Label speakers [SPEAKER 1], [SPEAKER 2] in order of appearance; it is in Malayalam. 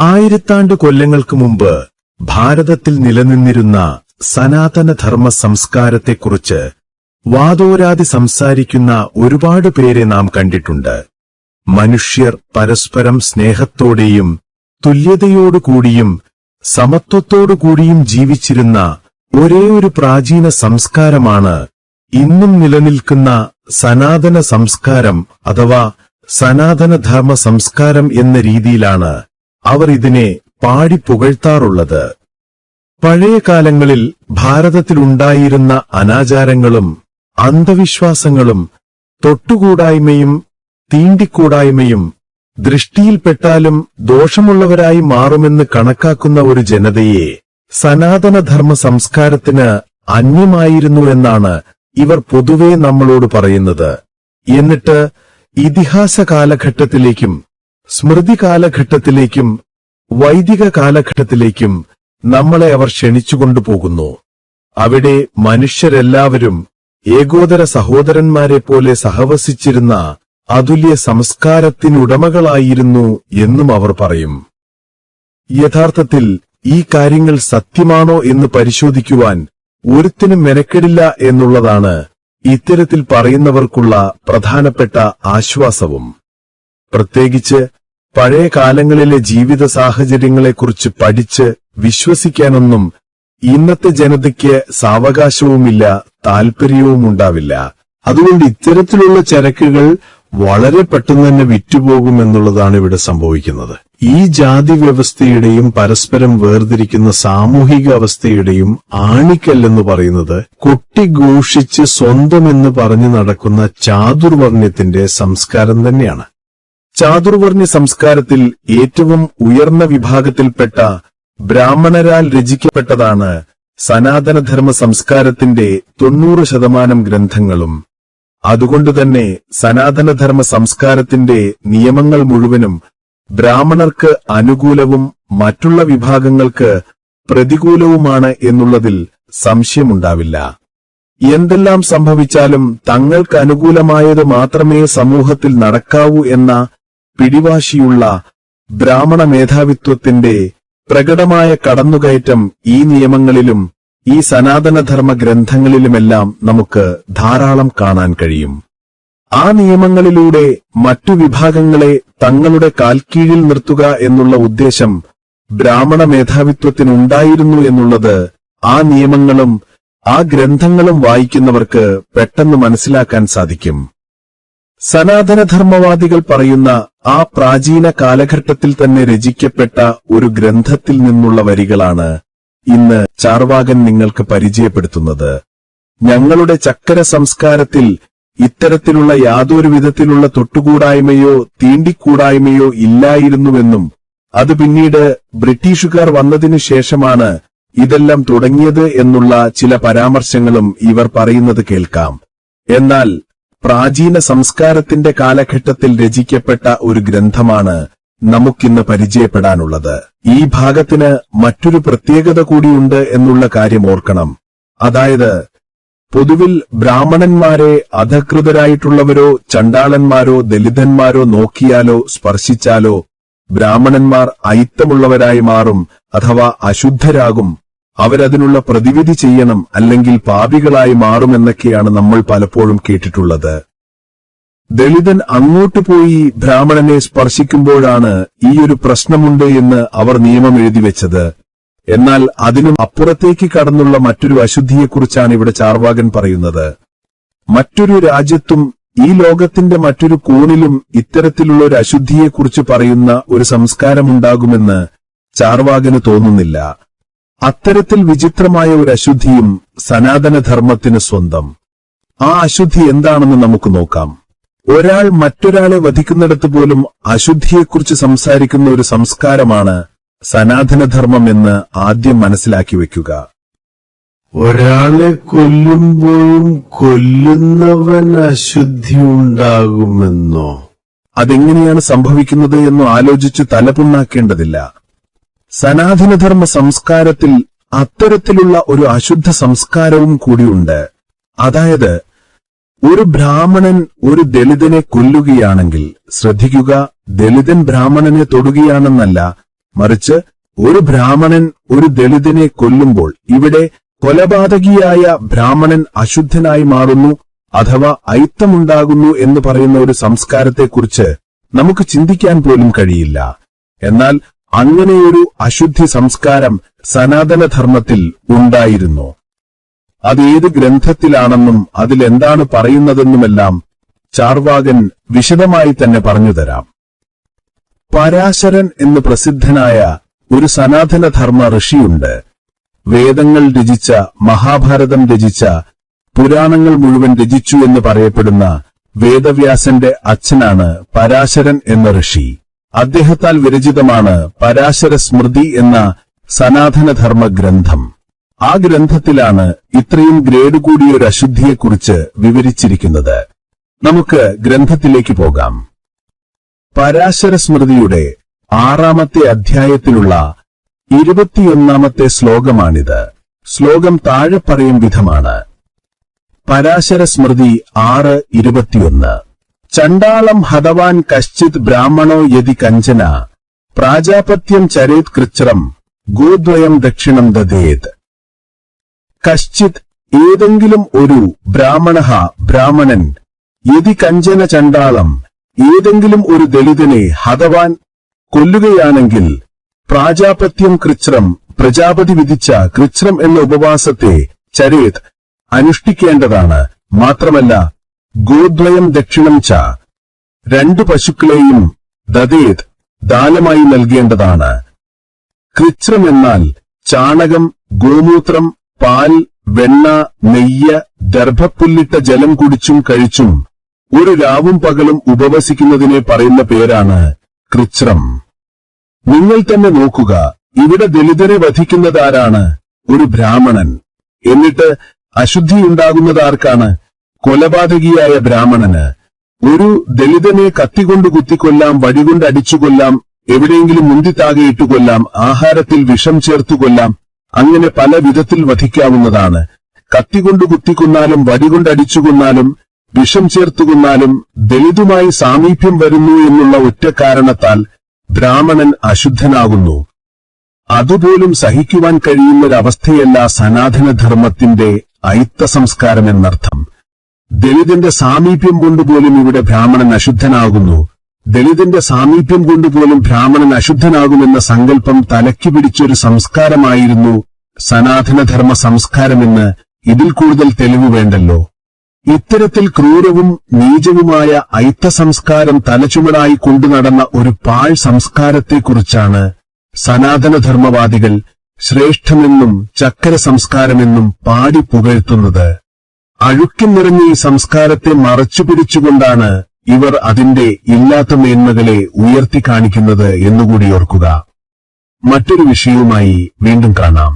[SPEAKER 1] ആയിരത്താണ്ട് കൊല്ലങ്ങൾക്ക് മുമ്പ് ഭാരതത്തിൽ നിലനിന്നിരുന്ന സനാതനധർമ്മ സംസ്കാരത്തെക്കുറിച്ച് വാദോരാതി സംസാരിക്കുന്ന ഒരുപാട് പേരെ നാം കണ്ടിട്ടുണ്ട്. മനുഷ്യർ പരസ്പരം സ്നേഹത്തോടെയും തുല്യതയോടുകൂടിയും സമത്വത്തോടുകൂടിയും ജീവിച്ചിരുന്ന ഒരേ ഒരു പ്രാചീന സംസ്കാരമാണ് ഇന്നും നിലനിൽക്കുന്ന സനാതന സംസ്കാരം അഥവാ സനാതനധർമ്മ സംസ്കാരം എന്ന രീതിയിലാണ് അവർ ഇതിനെ പാടി പുകഴ്ത്താറുള്ളത്. പഴയ കാലങ്ങളിൽ ഭാരതത്തിലുണ്ടായിരുന്ന അനാചാരങ്ങളും അന്ധവിശ്വാസങ്ങളും തൊട്ടുകൂടായ്മയും തീണ്ടിക്കൂടായ്മയും ദൃഷ്ടിയിൽപ്പെട്ടാലും ദോഷമുള്ളവരായി മാറുമെന്ന് കണക്കാക്കുന്ന ഒരു ജനതയെ സനാതനധർമ്മ സംസ്കാരത്തിന് അന്യമായിരുന്നുവെന്നാണ് ഇവർ പൊതുവേ നമ്മളോട് പറയുന്നത്. എന്നിട്ട് ഇതിഹാസ കാലഘട്ടത്തിലേക്കും സ്മൃതി കാലഘട്ടത്തിലേക്കും വൈദിക കാലഘട്ടത്തിലേക്കും നമ്മളെ അവർ ക്ഷണിച്ചുകൊണ്ടുപോകുന്നു. അവിടെ മനുഷ്യരെല്ലാവരും ഏകോദര സഹോദരന്മാരെ പോലെ സഹവസിച്ചിരുന്ന അതുല്യ സംസ്കാരത്തിനുടമകളായിരുന്നു എന്നും അവർ പറയും. യഥാർത്ഥത്തിൽ ഈ കാര്യങ്ങൾ സത്യമാണോ എന്ന് പരിശോധിക്കുവാൻ ഒരുത്തിനും മെനക്കെടില്ല എന്നുള്ളതാണ് ഇത്തരത്തിൽ പറയുന്നവർക്കുള്ള പ്രധാനപ്പെട്ട ആശ്വാസവും. പ്രത്യേകിച്ച് പഴയ കാലങ്ങളിലെ ജീവിത സാഹചര്യങ്ങളെക്കുറിച്ച് പഠിച്ച് വിശ്വസിക്കാനൊന്നും ഇന്നത്തെ ജനതയ്ക്ക് സാവകാശവുമില്ല താൽപര്യവും ഉണ്ടാവില്ല
[SPEAKER 2] അതുകൊണ്ട് ഇത്തരത്തിലുള്ള ചരക്കുകൾ വളരെ പെട്ടെന്ന് തന്നെ വിറ്റുപോകുമെന്നുള്ളതാണ് ഇവിടെ സംഭവിക്കുന്നത്. ഈ ജാതി വ്യവസ്ഥയുടെയും പരസ്പരം വേർതിരിക്കുന്ന സാമൂഹിക അവസ്ഥയുടെയും ആണിക്കല്ലെന്ന് പറയുന്നത് കൊട്ടിഘോഷിച്ച് സ്വന്തമെന്ന് പറഞ്ഞു നടക്കുന്ന ചാതുർവർണ്യത്തിന്റെ സംസ്കാരം തന്നെയാണ്.
[SPEAKER 1] ചാതുർവർണ സംസ്കാരത്തിൽ ഏറ്റവും ഉയർന്ന വിഭാഗത്തിൽപ്പെട്ട ബ്രാഹ്മണരാൽ രചിക്കപ്പെട്ടതാണ് സനാതനധർമ്മ സംസ്കാരത്തിന്റെ തൊണ്ണൂറ് ശതമാനം ഗ്രന്ഥങ്ങളും. അതുകൊണ്ടുതന്നെ സനാതനധർമ്മ സംസ്കാരത്തിന്റെ നിയമങ്ങൾ മുഴുവനും ബ്രാഹ്മണർക്ക് അനുകൂലവും മറ്റുള്ള വിഭാഗങ്ങൾക്ക് പ്രതികൂലവുമാണ് എന്നുള്ളതിൽ സംശയമുണ്ടാവില്ല. എന്തെല്ലാം സംഭവിച്ചാലും തങ്ങൾക്ക് അനുകൂലമായത് മാത്രമേ സമൂഹത്തിൽ നടക്കാവൂ എന്ന പിടിവാശിയുള്ള ബ്രാഹ്മണ മേധാവിത്വത്തിന്റെ പ്രകടമായ കടന്നുകയറ്റം ഈ നിയമങ്ങളിലും ഈ സനാതനധർമ്മ ഗ്രന്ഥങ്ങളിലുമെല്ലാം നമുക്ക് ധാരാളം കാണാൻ കഴിയും. ആ നിയമങ്ങളിലൂടെ മറ്റു വിഭാഗങ്ങളെ തങ്ങളുടെ കാൽക്കീഴിൽ നിർത്തുക എന്നുള്ള ഉദ്ദേശം ബ്രാഹ്മണ മേധാവിത്വത്തിനുണ്ടായിരുന്നു എന്നുള്ളത് ആ നിയമങ്ങളും ആ ഗ്രന്ഥങ്ങളും വായിക്കുന്നവർക്ക് പെട്ടെന്ന് മനസ്സിലാക്കാൻ സാധിക്കും. സനാതനധർമ്മവാദികൾ പറയുന്ന ആ പ്രാചീന കാലഘട്ടത്തിൽ തന്നെ രചിക്കപ്പെട്ട ഒരു ഗ്രന്ഥത്തിൽ നിന്നുള്ള വരികളാണ് ഇന്ന് ചാർവാകൻ നിങ്ങൾക്ക് പരിചയപ്പെടുത്തുന്നത്. ഞങ്ങളുടെ ചക്കര സംസ്കാരത്തിൽ ഇത്തരത്തിലുള്ള യാതൊരു വിധത്തിലുള്ള തൊട്ടുകൂടായ്മയോ തീണ്ടിക്കൂടായ്മയോ ഇല്ലായിരുന്നുവെന്നും അത് പിന്നീട് ബ്രിട്ടീഷുകാർ വന്നതിനു ശേഷമാണ് ഇതെല്ലാം തുടങ്ങിയത് എന്നുള്ള ചില പരാമർശങ്ങളും ഇവർ പറയുന്നത് കേൾക്കാം. എന്നാൽ പ്രാചീന സംസ്കാരത്തിന്റെ കാലഘട്ടത്തിൽ രചിക്കപ്പെട്ട ഒരു ഗ്രന്ഥമാണ് നമുക്കിന്ന് പരിചയപ്പെടാനുള്ളത്. ഈ ഭാഗത്തിന് മറ്റൊരു പ്രത്യേകത കൂടിയുണ്ട് എന്നുള്ള കാര്യം ഓർക്കണം. അതായത് പൊതുവിൽ ബ്രാഹ്മണന്മാരെ അധകൃതരായിട്ടുള്ളവരോ ചണ്ടാളന്മാരോ ദലിതന്മാരോ നോക്കിയാലോ സ്പർശിച്ചാലോ ബ്രാഹ്മണന്മാർ അയിത്തമുള്ളവരായി മാറും അഥവാ അശുദ്ധരാകും. അവരതിനുള്ള പ്രതിവിധി ചെയ്യണം അല്ലെങ്കിൽ പാപികളായി മാറുമെന്നൊക്കെയാണ് നമ്മൾ പലപ്പോഴും കേട്ടിട്ടുള്ളത്. ദളിതൻ അങ്ങോട്ട് പോയി ബ്രാഹ്മണനെ സ്പർശിക്കുമ്പോഴാണ് ഈയൊരു പ്രശ്നമുണ്ട് എന്ന് അവർ നിയമം എഴുതി വെച്ചത്. എന്നാൽ അതിനും അപ്പുറത്തേക്ക് കടന്നുള്ള മറ്റൊരു അശുദ്ധിയെക്കുറിച്ചാണ് ഇവിടെ ചാർവാകൻ പറയുന്നത്. മറ്റൊരു രാജ്യത്തും ഈ ലോകത്തിന്റെ മറ്റൊരു കോണിലും ഇത്തരത്തിലുള്ള ഒരു അശുദ്ധിയെക്കുറിച്ച് പറയുന്ന ഒരു സംസ്കാരമുണ്ടാകുമെന്ന് ചാർവാകന് തോന്നുന്നില്ല. അത്തരത്തിൽ വിചിത്രമായ ഒരു അശുദ്ധിയും സനാതനധർമ്മത്തിന് സ്വന്തം. ആ അശുദ്ധി എന്താണെന്ന് നമുക്ക് നോക്കാം. ഒരാൾ മറ്റൊരാളെ വധിക്കുന്നിടത്ത് പോലും അശുദ്ധിയെക്കുറിച്ച് സംസാരിക്കുന്ന ഒരു സംസ്കാരമാണ് സനാതനധർമ്മം എന്ന് ആദ്യം മനസ്സിലാക്കി വെക്കുക
[SPEAKER 2] ഒരാളെ കൊല്ലുമ്പോഴും കൊല്ലുന്നവൻ അശുദ്ധി ഉണ്ടാകുമെന്നോ?
[SPEAKER 1] അതെങ്ങനെയാണ് സംഭവിക്കുന്നത് എന്നോ ആലോചിച്ച് തലപുണ്ണാക്കേണ്ടതില്ല. സനാതനധർമ്മ സംസ്കാരത്തിൽ അത്തരത്തിലുള്ള ഒരു അശുദ്ധ സംസ്കാരവും കൂടിയുണ്ട്. അതായത് ഒരു ബ്രാഹ്മണൻ ഒരു ദളിതനെ കൊല്ലുകയാണെങ്കിൽ ശ്രദ്ധിക്കുക ദളിതൻ ബ്രാഹ്മണനെ തൊടുകയാണെന്നല്ല മറിച്ച് ഒരു ബ്രാഹ്മണൻ ഒരു ദളിതനെ കൊല്ലുമ്പോൾ ഇവിടെ കൊലപാതകിയായ ബ്രാഹ്മണൻ അശുദ്ധനായി മാറുന്നു അഥവാ ഐത്തമുണ്ടാകുന്നു എന്ന് പറയുന്ന ഒരു സംസ്കാരത്തെക്കുറിച്ച് നമുക്ക് ചിന്തിക്കാൻ പോലും കഴിയില്ല. എന്നാൽ അങ്ങനെയൊരു അശുദ്ധി സംസ്കാരം സനാതനധർമ്മത്തിൽ ഉണ്ടായിരുന്നു. അത് ഏത് ഗ്രന്ഥത്തിലാണെന്നും അതിലെന്താണ് പറയുന്നതെന്നുമെല്ലാം ചാർവാകൻ വിശദമായി തന്നെ പറഞ്ഞുതരാം. പരാശരൻ എന്ന് പ്രസിദ്ധനായ ഒരു സനാതനധർമ്മ ഋഷിയുണ്ട്. വേദങ്ങൾ രചിച്ച മഹാഭാരതം രചിച്ച പുരാണങ്ങൾ മുഴുവൻ രചിച്ചു എന്ന് പറയപ്പെടുന്ന വേദവ്യാസന്റെ അച്ഛനാണ് പരാശരൻ എന്ന ഋഷി. അദ്ദേഹത്താൽ വിരചിതമാണ് പരാശര സ്മൃതി എന്ന സനാതനധർമ്മ ഗ്രന്ഥം ആ ഗ്രന്ഥത്തിലാണ് ഇത്രയും ഗ്രേഡ് കൂടിയൊരു അശുദ്ധിയെക്കുറിച്ച് വിവരിച്ചിരിക്കുന്നത്. നമുക്ക് ഗ്രന്ഥത്തിലേക്ക് പോകാം. പരാശര സ്മൃതിയുടെ ആറാമത്തെ അധ്യായത്തിലുള്ള ഇരുപത്തിയൊന്നാമത്തെ ശ്ലോകമാണിത്. ശ്ലോകം താഴെ പറയും വിധമാണ്. പരാശര സ്മൃതി ആറ് ഇരുപത്തിയൊന്ന്. ചണ്ടാളം ഹതവാൻ കശ്ചിത് ബ്രാഹ്മണോ യതി കഞ്ചന. പ്രാജാപത്യം ചരേത് കൃച്രം ഗോദ്വയം ദക്ഷിണം ദദേത് കശ്ചിത് ഏതെങ്കിലും ഒരു ബ്രാഹ്മണ ബ്രാഹ്മണൻ യതി കഞ്ചന ചണ്ടാളം ഏതെങ്കിലും ഒരു ദളിതനെ ഹതവാൻ കൊല്ലുകയാണെങ്കിൽ പ്രാജാപത്യം കൃച്രം പ്രജാപതി വിധിച്ച കൃച്രം എന്ന ഉപവാസത്തെ ചരേത് അനുഷ്ഠിക്കേണ്ടതാണ്. മാത്രമല്ല ഗോദ്വയം ദക്ഷിണം ച. രണ്ടു പശുക്കളെയും ദദേത് ദാനമായി നൽകേണ്ടതാണ്. കൃച്രം എന്നാൽ ചാണകം ഗോമൂത്രം പാൽ വെണ്ണ നെയ്യ് ദർഭപ്പുല്ലിട്ട ജലം കുടിച്ചും കഴിച്ചും ഒരു രാവും പകലും ഉപവസിക്കുന്നതിനെ പറയുന്ന പേരാണ് കൃച്രം നിങ്ങൾ തന്നെ നോക്കുക ഇവിടെ ദലിതരെ വധിക്കുന്നതാരാണ് ഒരു ബ്രാഹ്മണൻ. എന്നിട്ട് അശുദ്ധിയുണ്ടാകുന്നത് ആർക്കാണ് കൊലപാതകിയായ ബ്രാഹ്മണന് ഒരു ദലിതനെ കത്തികൊണ്ട് കുത്തിക്കൊല്ലാം വടികൊണ്ട് അടിച്ചുകൊല്ലാം എവിടെയെങ്കിലും മുന്തിത്താകെ കൊല്ലാം ആഹാരത്തിൽ വിഷം ചേർത്തു ചേർത്തുകൊല്ലാം അങ്ങനെ പല വിധത്തിൽ വധിക്കാവുന്നതാണ്. കത്തികൊണ്ട് കുത്തിക്കൊന്നാലും വടികൊണ്ട് അടിച്ചുകൊന്നാലും വിഷം ചേർത്തുകൊന്നാലും ദലിതുമായി സാമീപ്യം വരുന്നു എന്നുള്ള ഒറ്റ കാരണത്താൽ ബ്രാഹ്മണൻ അശുദ്ധനാകുന്നു. അതുപോലും സഹിക്കുവാൻ കഴിയുന്നൊരവസ്ഥയല്ല സനാതനധർമ്മത്തിന്റെ അയിത്ത സംസ്കാരം എന്നർത്ഥം ദലിതന്റെ സാമീപ്യം കൊണ്ടുപോലും ഇവിടെ ബ്രാഹ്മണൻ അശുദ്ധനാകുന്നു. ദലിതന്റെ സാമീപ്യം കൊണ്ടുപോലും ബ്രാഹ്മണൻ അശുദ്ധനാകുമെന്ന സങ്കല്പം തലയ്ക്ക് പിടിച്ചൊരു സംസ്കാരമായിരുന്നു സനാതനധർമ്മ സംസ്കാരമെന്ന് ഇതിൽ കൂടുതൽ തെളിവ് വേണ്ടല്ലോ. ഇത്തരത്തിൽ ക്രൂരവും നീചവുമായ ഐത്ത സംസ്കാരം തലച്ചുമടായി കൊണ്ടുനടന്ന ഒരു പാഴ് സംസ്കാരത്തെക്കുറിച്ചാണ് സനാതനധർമ്മവാദികൾ ശ്രേഷ്ഠമെന്നും ചക്കര സംസ്കാരമെന്നും പാടി പുകഴ്ത്തുന്നത്. അഴുക്കിൻ നിറഞ്ഞ ഈ സംസ്കാരത്തെ മറച്ചു പിടിച്ചുകൊണ്ടാണ് ഇവർ അതിന്റെ ഇല്ലാത്ത മേന്മകളെ ഉയർത്തി കാണിക്കുന്നത് എന്നുകൂടി ഓർക്കുക. മറ്റൊരു വിഷയവുമായി വീണ്ടും കാണാം.